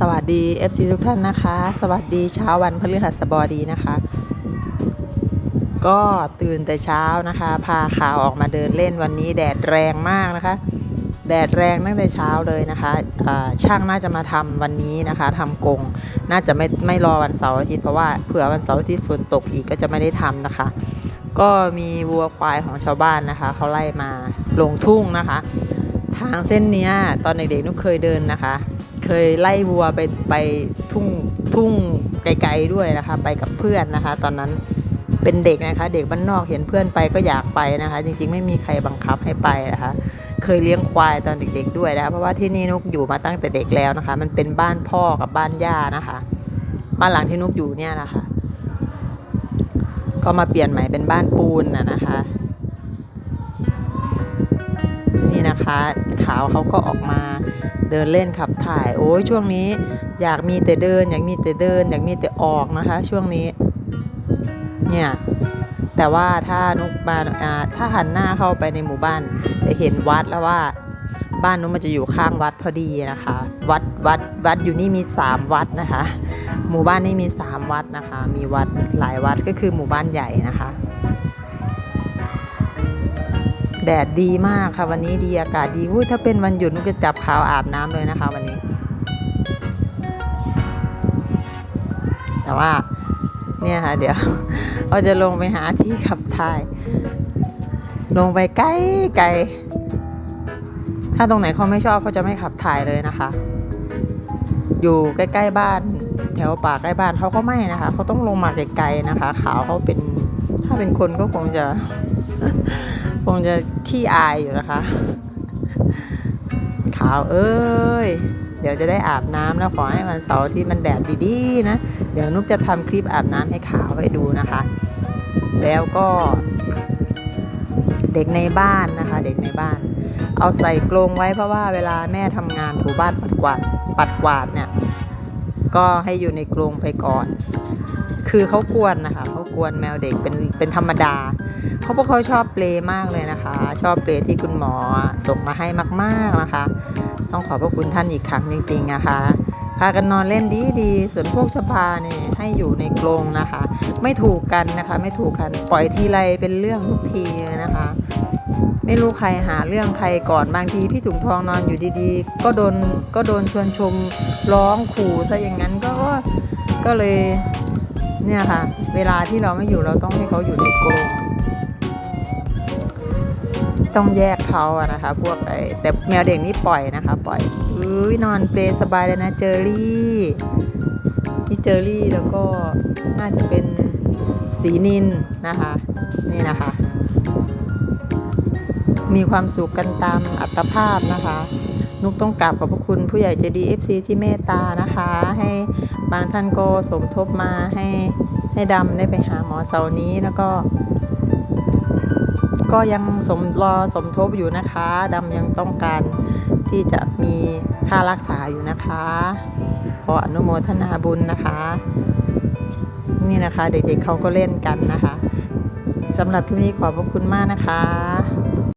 สวัสดี FC ทุกท่านนะคะ สวัสดีเช้าวันพฤหัสบดีนะคะ ก็ตื่นแต่เช้านะคะ พาข่าวออกมาเดินเล่นวันนี้แดดแรงมากนะคะ แดดแรงตั้งแต่เช้าเลยนะคะอ่าช่างน่าจะมาทำวันนี้นะคะทำกงน่าจะไม่ไม่รอวันเสาร์อาทิตย์เพราะว่าเผื่อวันเสาร์อาทิตย์ฝนตกอีกก็จะไม่ได้ทำนะคะ ก็มีวัวควายของชาวบ้านนะคะเขาไล่มาลงทุ่งนะคะ ทางเส้นนี้ตอนเด็กๆนุกเคยเดินนะคะ เคยไล่วัวไปไปทุ่งทุ่งไกลๆด้วยนะคะ ไปกับเพื่อนนะคะ ตอนนั้นเป็นเด็กนะคะ เด็กบ้านนอกเห็นเพื่อนไปก็อยากไปนะคะ จริงๆ ไม่มีใครบังคับให้ไปนะคะ เคยเลี้ยงควายตอนเด็กๆด้วยนะคะเพราะว่าที่นี่นุกอยู่มาตั้งแต่เด็กแล้วนะคะ มันเป็นบ้านพ่อกับบ้านย่านะคะบ้านหลังที่นุกอยู่เนี่ยนะคะ ก็มาเปลี่ยนใหม่เป็นบ้านปูนนะนะคะ คะขาวเขาก็ออกมาเดินเล่นขับถ่าย โอ้ยช่วงนี้อยากมีแต่เดิน อยากมีแต่เดิน อยากมีแต่ออกนะคะ ช่วงนี้ เนี่ยแต่ว่าถ้านุกบ้านอ่าถ้าหันหน้าเข้าไปในหมู่บ้าน จะเห็นวัดแล้วว่า บ้านนุกมันจะอยู่ข้างวัดพอดีนะคะ วัดวัดวัดอยู่นี่มีสามวัดนะคะ หมู่บ้านนี้มีสามวัดนะคะ มีวัดหลายวัดก็คือหมู่บ้านใหญ่นะคะ แดดดีมากค่ะวันนี้ดีอากาศดีอุ้ยถ้าเป็นวันหยุดนุกจะจับขาวอาบน้ำเลยนะคะ วันนี้ แต่ว่าเนี่ยค่ะ เดี๋ยวเราจะลงไปหาที่ขับถ่าย ลงไปไกลไกลถ้าตรงไหนเขาไม่ชอบเขาจะไม่ขับถ่ายเลยนะคะ อยู่ใกล้ๆบ้าน แถวป่าใกล้บ้านเขาก็ไม่นะคะเขาต้องลงมาไกลๆนะคะ ขาวเขาเป็นถ้าเป็นคนก็คงจะ คงจะขี้อายอยู่นะคะ ขาวเอ้ย เดี๋ยวจะได้อาบน้ำแล้วขอให้วันเสาร์ที่มันแดดดีๆนะ เดี๋ยวนุกจะทำคลิปอาบน้ำให้ขาวให้ดูนะคะ แล้วก็เด็กในบ้านนะคะ เด็กในบ้าน เอาใส่กรงไว้เพราะว่าเวลาแม่ทำงานถูบ้านปัดกวาดปัดกวาดเนี่ย ก็ให้อยู่ในกรงไปก่อน คือเขากวนนะคะเขา กวนแมวเด็กเป็นเป็นธรรมดาเขาะพวกเขาชอบเปลมากเลยนะคะ ชอบเปลที่คุณหมอส่งมาให้มาก ๆนะคะ ต้องขอบพระคุณท่านอีกครั้งจริงๆนะคะพากันนอนเล่นดีดีๆส่วนพวกชพาเนี่ยให้อยู่ในกรงนะคะ ไม่ถูกกันนะคะ ไม่ถูกกันปล่อยทีไรเป็นเรื่องทุกทีนะคะ ไม่รู้ใครหาเรื่องใครก่อนบางทีพี่ถุงทองนอนอยู่ดีๆ ก็โดนก็โดนชวนชมร้องขู่ซะอย่างนั้นก็ก็เลย เนี่ยค่ะ เวลาที่เราไม่อยู่เราต้องให้เขาอยู่ในกรงต้องแยกเขาอะนะคะ พวกไอ้แต่แมวเด็กนี่ปล่อยนะคะ ปล่อยอุ้ยนอนเปลสบายเลยนะเจอรี่นี่เจอรี่แล้วก็น่าจะเป็นสีนินนะคะ นี่นะคะ มีความสุขกันตามอัตภาพนะคะ นุกต้องกราบขอบพระคุณผู้ใหญ่ใจดี FC ที่เมตตานะคะ ให้บางท่านก็สมทบมาให้ให้ดำได้ไปหาหมอเสาร์นี้แล้วก็ ก็ยังสมรอสมทบอยู่นะคะดำยังต้องการที่จะมีค่ารักษาอยู่นะคะ ขออนุโมทนาบุญนะคะ นี่นะคะเด็กๆเขาก็เล่นกันนะคะสำหรับคลิปนี้ขอบพระคุณมากนะคะ